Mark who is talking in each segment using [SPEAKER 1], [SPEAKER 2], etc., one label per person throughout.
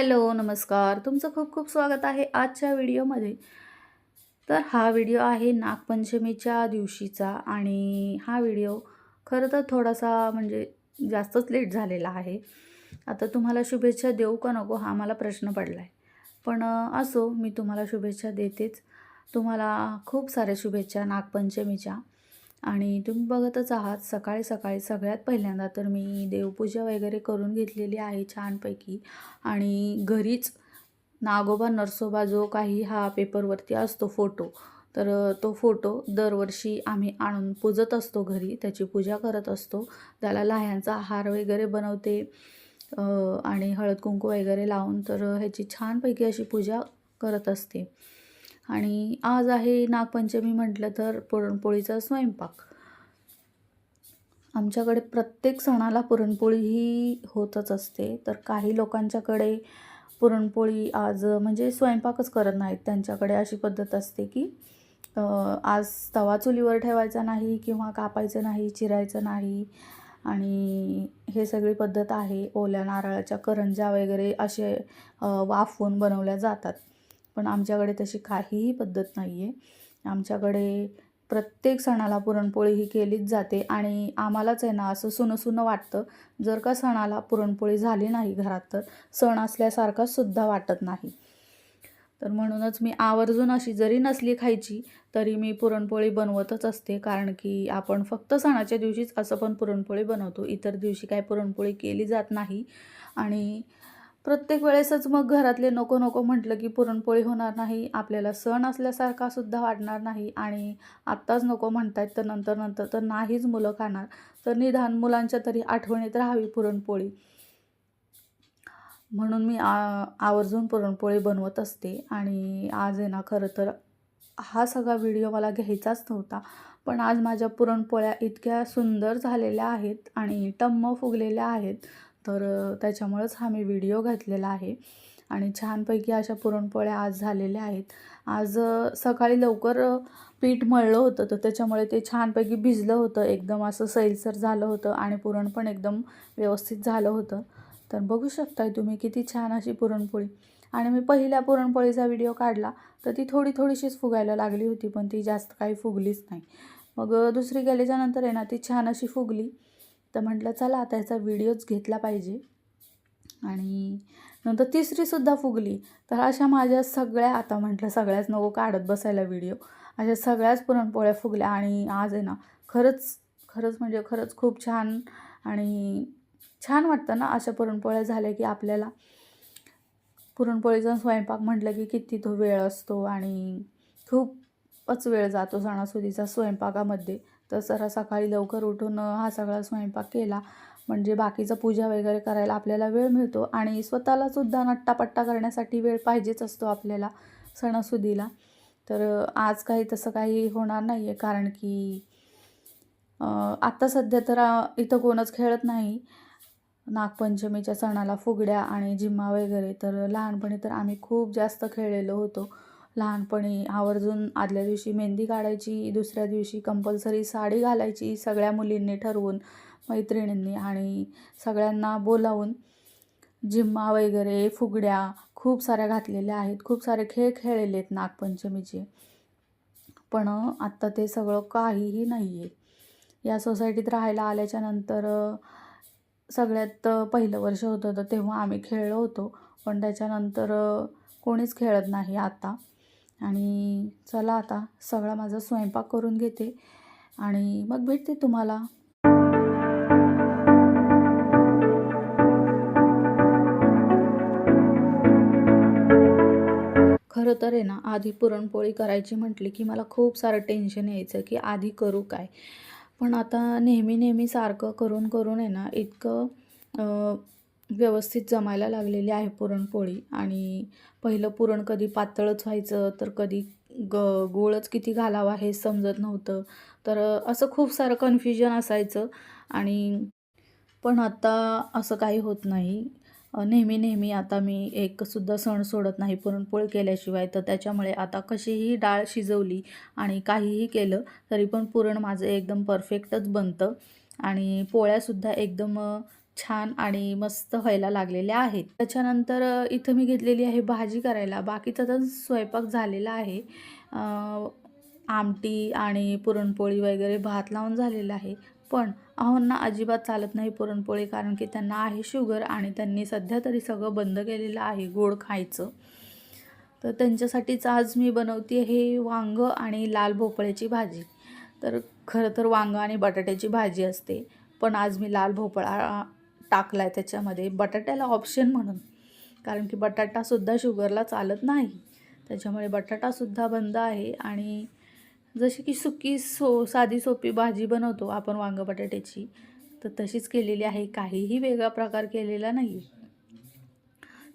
[SPEAKER 1] Hello नमस्कार. तुमचं खूप खूप स्वागत आहे आजच्या व्हिडिओमध्ये. तर हा व्हिडिओ आहे नागपंचमीच्या दिवशीचा आणि हा व्हिडिओ खरं तर थोडासा म्हणजे जास्तच लेट झालेला आहे. आता तुम्हाला शुभेच्छा देऊ का नको हा मला प्रश्न पडला आहे पण असो मी तुम्हाला शुभेच्छा देतेच. तुम्हाला खूप साऱ्या शुभेच्छा नागपंचमीच्या. आणि तुम्ही बघतच आहात सकाळी सकाळी सगळ्यात पहिल्यांदा तर मी देवपूजा वगैरे करून घेतलेली आहे छानपैकी. आणि घरीच नागोबा नरसोबा जो काही हा पेपरवरती असतो फोटो तर तो फोटो दरवर्षी आम्ही आणून पूजत असतो घरी त्याची पूजा करत असतो. त्याला लाह्यांचा हार वगैरे बनवते आणि हळद कुंकू वगैरे लावून तर ह्याची छानपैकी अशी पूजा करत असते. आणि आज आहे नागपंचमी म्हटलं तर पुरणपोळीचा स्वयंपाक. आमच्याकडे प्रत्येक सणाला पुरणपोळी ही होतच असते. तर काही लोकांच्याकडे पुरणपोळी आज म्हणजे स्वयंपाकच करत नाहीत. त्यांच्याकडे अशी पद्धत असते की आज तवा चुलीवर ठेवायचा नाही किंवा कापायचं नाही चिरायचं नाही. आणि हे सगळी पद्धत आहे. ओल्या नारळाच्या करंजा वगैरे असे वाफवून बनवल्या जातात. पण आमच्याकडे तशी काहीही पद्धत नाही आहे आमच्याकडे प्रत्येक सणाला पुरणपोळी ही केलीच जाते आणि आम्हालाच आहे ना असं सुनं सुनं वाटतं. जर का सणाला पुरणपोळी झाली नाही घरात तर सण असल्यासारखा सुद्धा वाटत नाही. तर म्हणूनच मी आवर्जून अशी जरी नसली खायची तरी मी पुरणपोळी बनवतच असते. कारण की आपण फक्त सणाच्या दिवशीच असं पण पुरणपोळी बनवतो. इतर दिवशी काय पुरणपोळी केली जात नाही. आणि प्रत्येक वेळेसच मग घरातले नको नको म्हटलं की पुरणपोळी होणार नाही आपल्याला सण असल्यासारखा सुद्धा वाटणार नाही आणि आत्ताच नको म्हणतायत तर नंतर नंतर तर नाहीच मुलं खाणार. तर निदान मुलांच्या तरी आठवणीत राहावी पुरणपोळी. म्हणून मी आ आवर्जून पुरणपोळी बनवत असते आणि आज आहे ना खरं तर हा सगळा व्हिडिओ मला घ्यायचाच नव्हता. पण आज माझ्या पुरणपोळ्या इतक्या सुंदर झालेल्या आहेत आणि टम्म फुगलेल्या आहेत तर त्याच्यामुळंच हा मी व्हिडिओ घातलेला आहे. आणि छानपैकी अशा पुरणपोळ्या आज झालेल्या आहेत. आज सकाळी लवकर पीठ मळलं होतं तर त्याच्यामुळे ते छानपैकी भिजलं होतं. एकदम असं सैलसर झालं होतं आणि पुरण पण एकदम व्यवस्थित झालं होतं. तर बघू शकताय तुम्ही किती छान अशी पुरणपोळी. आणि मी पहिल्या पुरणपोळीचा व्हिडिओ काढला तर ती थोडी थोडीशीच फुगायला लागली होती पण ती जास्त काही फुगलीच नाही. मग दुसरी गेल्याच्यानंतर आहे ना ती छान अशी फुगली. तर म्हटलं चला आता ह्याचा व्हिडिओच घेतला पाहिजे. आणि नंतर तिसरीसुद्धा फुगली. तर अशा माझ्या सगळ्या आता म्हटलं सगळ्याच नको काढत बसायला व्हिडिओ अशा सगळ्याच पुरणपोळ्या फुगल्या आणि आज आहे ना खरंच खरंच म्हणजे खरंच खूप छान आणि छान वाटतं ना अशा पुरणपोळ्या झाल्या की आपल्याला. पुरणपोळीचा स्वयंपाक म्हटलं की किती तो वेळ असतो आणि खूपच वेळ जातो सणासुदीचा स्वयंपाकामध्ये. तर जरा सकाळी लवकर उठून हा सगळा स्वयंपाक केला. म्हणजे बाकीचं पूजा वगैरे करायला आपल्याला वेळ मिळतो आणि स्वतःला सुद्धा नट्टापट्टा करण्यासाठी वेळ पाहिजेच असतो आपल्याला सणासुदीला. तर आज काही तसं काही होणार नाही आहे कारण की आत्ता सध्या तर इथं कोणच खेळत नाही. नागपंचमीच्या सणाला फुगड्या आणि जिम्मा वगैरे तर लहानपणी तर आम्ही खूप जास्त खेळलेलो होतो. लहानपणी आवर्जून आदल्या दिवशी मेहंदी काढायची दुसऱ्या दिवशी कंपल्सरी साडी घालायची सगळ्या मुलींनी ठरवून मैत्रिणींनी आणि सगळ्यांना बोलावून जिम्मा वगैरे फुगड्या खूप साऱ्या घातलेल्या आहेत. खूप सारे खेळ खेळलेले आहेत नागपंचमीचे. पण आत्ता ते सगळं काहीही नाही आहे या सोसायटीत राहायला आल्याच्यानंतर सगळ्यात पहिलं वर्ष होतं तर तेव्हा आम्ही खेळलो होतो. पण त्याच्यानंतर कोणीच खेळत नाही आता. आणि चला आता सगळा माझा स्वयंपाक करून घेते आणि मग भेटते तुम्हाला. खरं तर आहे ना आधी पुरणपोळी करायची म्हटली की मला खूप सारं टेन्शन यायचं की आधी करू काय. पण आता नेहमी नेहमी सारखं करून करून आहे ना इतकं व्यवस्थित जमायला लागलेली आहे पुरणपोळी. आणि पहिलं पुरण कधी पातळच व्हायचं तर कधी ग गोळच किती घालावा हे समजत नव्हतं. तर असं खूप सारं कन्फ्युजन असायचं. आणि पण आता असं काही होत नाही. नेहमी नेहमी आता मी एकसुद्धा सण सोडत नाही पुरणपोळी केल्याशिवाय. तर त्याच्यामुळे आता कशीही डाळ शिजवली आणि काहीही केलं तरी पण पुरण माझं एकदम परफेक्टच बनतं. आणि पोळ्यासुद्धा एकदम छान आणि मस्त व्हायला लागलेल्या आहेत. त्याच्यानंतर इथं मी घेतलेली आहे भाजी करायला. बाकीचा तर स्वयंपाक झालेला आहे. आमटी आणि पुरणपोळी वगैरे भात लावून झालेला आहे. पण अहोंना अजिबात चालत नाही पुरणपोळी कारण की त्यांना आहे शुगर आणि त्यांनी सध्या तरी सगळं बंद केलेलं आहे गोड खायचं. तर त्यांच्यासाठीच आज मी बनवते हे वांगं आणि लाल भोपळ्याची भाजी. तर खरं तर वांगं आणि बटाट्याची भाजी असते. पण आज मी लाल भोपळा टाकला आहे त्याच्यामध्ये. बटाट्याला ऑप्शन म्हणून. कारण की बटाटासुद्धा शुगरला चालत नाही. त्याच्यामुळे बटाटासुद्धा बंद आहे. आणि जशी की सुकी सो साधी सोपी भाजी बनवतो आपण वांगं बटाट्याची तर तशीच केलेली आहे. काहीही वेगळा प्रकार केलेला नाही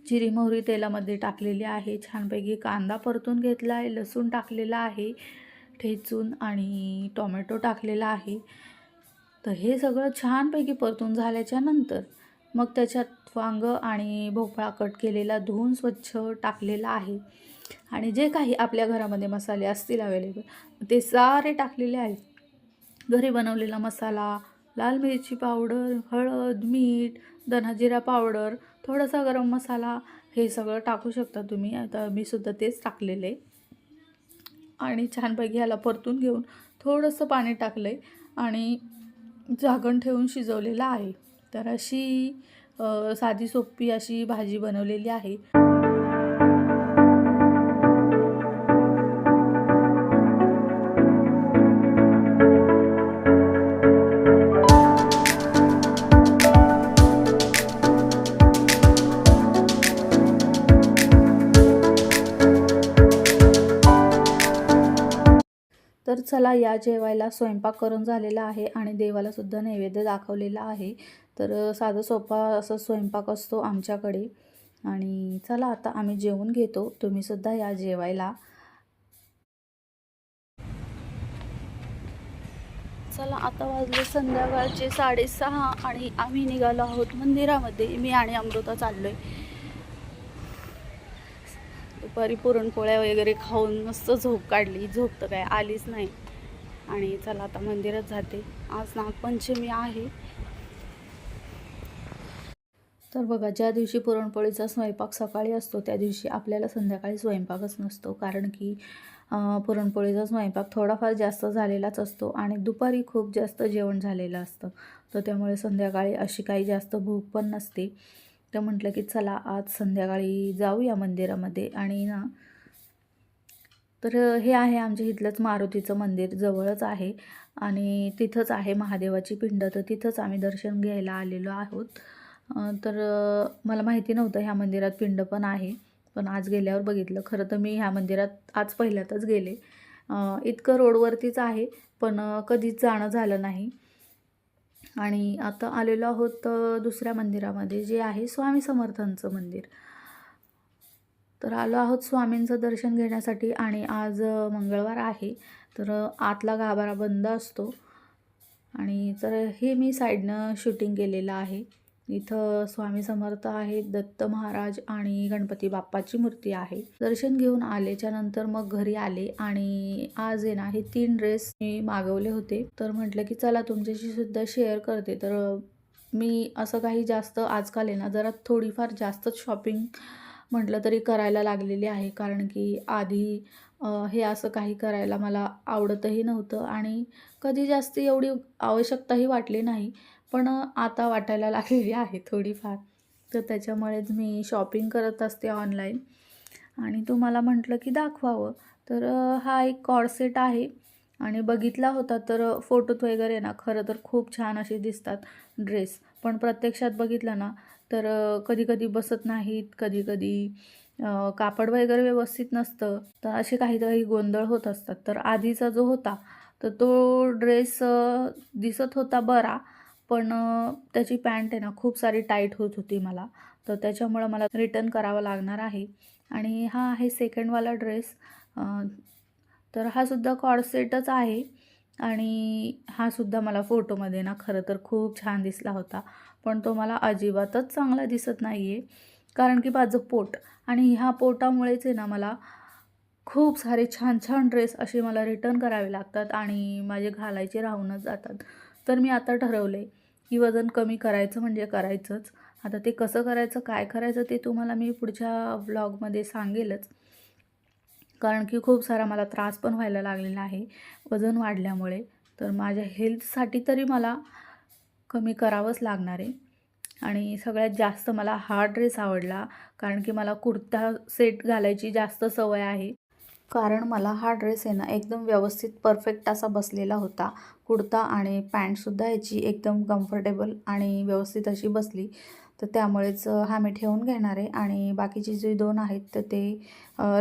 [SPEAKER 1] जिरी मोहरी तेलामध्ये टाकलेली आहे. छानपैकी कांदा परतून घेतला आहे लसूण टाकलेला आहे. ठेचून आणि टोमॅटो टाकलेला आहे. तर हे सगळं छानपैकी परतून झाल्याच्यानंतर मग त्याच्यात वांगं आणि भोपळा कट केलेला धुवून स्वच्छ टाकलेला आहे. आणि जे काही आपल्या घरामध्ये मसाले असतील अवेलेबल ते सारे टाकलेले आहेत. घरी बनवलेला मसाला लाल मिरची पावडर हळद मीठ धनाजिरा पावडर थोडासा गरम मसाला हे सगळं टाकू शकता तुम्ही. आता मी सुद्धा तेच टाकलेलं. आहे आणि छानपैकी ह्याला परतून घेऊन थोडंसं पाणी टाकलं आहे आणि झाकण ठेवून शिजवलेलं आहे. तर अशी साधी सोपी अशी भाजी बनवलेली आहे. चला या जेवायला स्वयंपाक करून झालेला आहे आणि देवाला सुद्धा नैवेद्य दाखवलेला आहे. तर साधं सोपा असं स्वयंपाक असतो आमच्याकडे. आणि चला आता आम्ही जेवून घेतो. तुम्ही सुद्धा या जेवायला. चला आता वाजले संध्याकाळचे साडेसहा आणि आम्ही निघालो आहोत मंदिरामध्ये. मी आणि अमृता चाललो आहे दुपारी पुरणपोळ्या वगैरे खाऊन मस्त झोप काढली. झोप तर काय आलीच नाही. आणि चला आता मंदिरात जाते. आज नागपंचमी आहे. तर बघा ज्या दिवशी पुरणपोळीचा स्वयंपाक सकाळी असतो त्या दिवशी आपल्याला संध्याकाळी स्वयंपाकच नसतो. कारण की पुरणपोळीचा स्वयंपाक थोडाफार जास्त झालेलाच असतो आणि दुपारी खूप जास्त जेवण झालेलं असतं. तर त्यामुळे संध्याकाळी अशी काही जास्त भूक पण नसते. तर म्हटलं की चला आज संध्याकाळी जाऊया मंदिरामध्ये. आणि ना तर हे आहे आमच्या इथलंच मारुतीचं मंदिर जवळच आहे. आणि तिथंच आहे महादेवाची पिंड तर तिथंच आम्ही दर्शन घ्यायला आलेलो आहोत. तर मला माहिती नव्हतं ह्या मंदिरात पिंड पण आहे. पण आज गेल्यावर बघितलं. खरं तर मी ह्या मंदिरात आज पहिल्यातच गेले. इतकं रोडवरतीच आहे पण कधीच जाणं झालं नाही. आणि आता आलेलो आहोत दुसऱ्या मंदिरामध्ये जे आहे स्वामी समर्थांचं मंदिर. तर आलो आहोत स्वामींचं दर्शन घेण्यासाठी आणि आज मंगळवार आहे. तर आतला गाभारा बंद असतो. आणि तर हे मी साईडनं शूटिंग केलेलं आहे. इथं स्वामी समर्थ आहेत दत्त महाराज आणि गणपती बाप्पाची मूर्ती आहे. दर्शन घेऊन आल्याच्यानंतर मग घरी आले आणि आज आहे ना हे तीन ड्रेस मी मागवले होते. तर म्हटलं की चला तुमच्याशी सुद्धा शेअर करते. तर मी असं काही जास्त आजकाल आहे ना जरा थोडीफार जास्तच शॉपिंग म्हटलं तरी करायला लागलेली आहे. कारण की आधी हे असं काही करायला मला आवडतही नव्हतं आणि कधी जास्त एवढी आवश्यकताही वाटली नाही. पण आता वाटायला लागलेली आहे थोडीफार. तर त्याच्यामुळेच मी शॉपिंग करत असते ऑनलाईन आणि तुम्हाला म्हटलं की दाखवावं. तर हा एक कॉर्सेट आहे. आणि बघितला होता तर फोटोत वगैरे ना खरं तर खूप छान असे दिसतात ड्रेस पण प्रत्यक्षात बघितलं ना तर कधी कधी बसत नाहीत कधीकधी कापड वगैरे व्यवस्थित नसतं. तर असे काही काही गोंधळ होत असतात. तर आधीचा जो होता तर तो ड्रेस दिसत होता बरा. पण त्याची पॅन्ट आहे ना खूप सारी टाईट होत होती मला. तर त्याच्यामुळं मला रिटर्न करावं लागणार आहे. आणि हा आहे सेकंडवाला ड्रेस. तर हा सुद्धा कॉडसेटच आहे. आणि हा सुद्धा मला फोटोमध्ये ना खरं तर खूप छान दिसला होता. पण तो मला अजिबातच चांगला दिसत नाही आहे कारण की माझं पोट. आणि ह्या पोटामुळेच आहे ना मला खूप सारे छान छान ड्रेस असे मला रिटर्न करावे लागतात आणि माझे घालायचे राहूनच जातात. तर मी आता ठरवलं आहे की वजन कमी करायचं म्हणजे करायचंच. आता ते कसं करायचं काय करायचं ते तुम्हाला मी पुढच्या व्लॉगमध्ये सांगेलच. कारण की खूप सारा मला त्रास पण व्हायला लागलेला आहे वजन वाढल्यामुळे. तर माझ्या हेल्थसाठी तरी मला कमी करावंच लागणार आहे. आणि सगळ्यात जास्त मला हा ड्रेस आवडला कारण की मला कुर्ता सेट घालायची जास्त सवय आहे. कारण मला हा ड्रेस आहे ना एकदम व्यवस्थित परफेक्ट असा बसलेला होता. कुर्ता आणि पॅन्टसुद्धा याची एकदम कम्फर्टेबल आणि व्यवस्थित अशी बसली. तर त्यामुळेच हा मी ठेवून घेणार आहे आणि बाकीचे जे दोन आहेत तर ते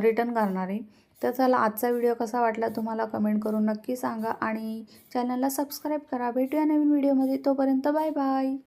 [SPEAKER 1] रिटर्न करणार आहे. तर चला आजचा व्हिडिओ कसा वाटला तुम्हाला कमेंट करून नक्की सांगा आणि चॅनलला सबस्क्राईब करा. भेटूया नवीन व्हिडिओमध्ये तोपर्यंत बाय बाय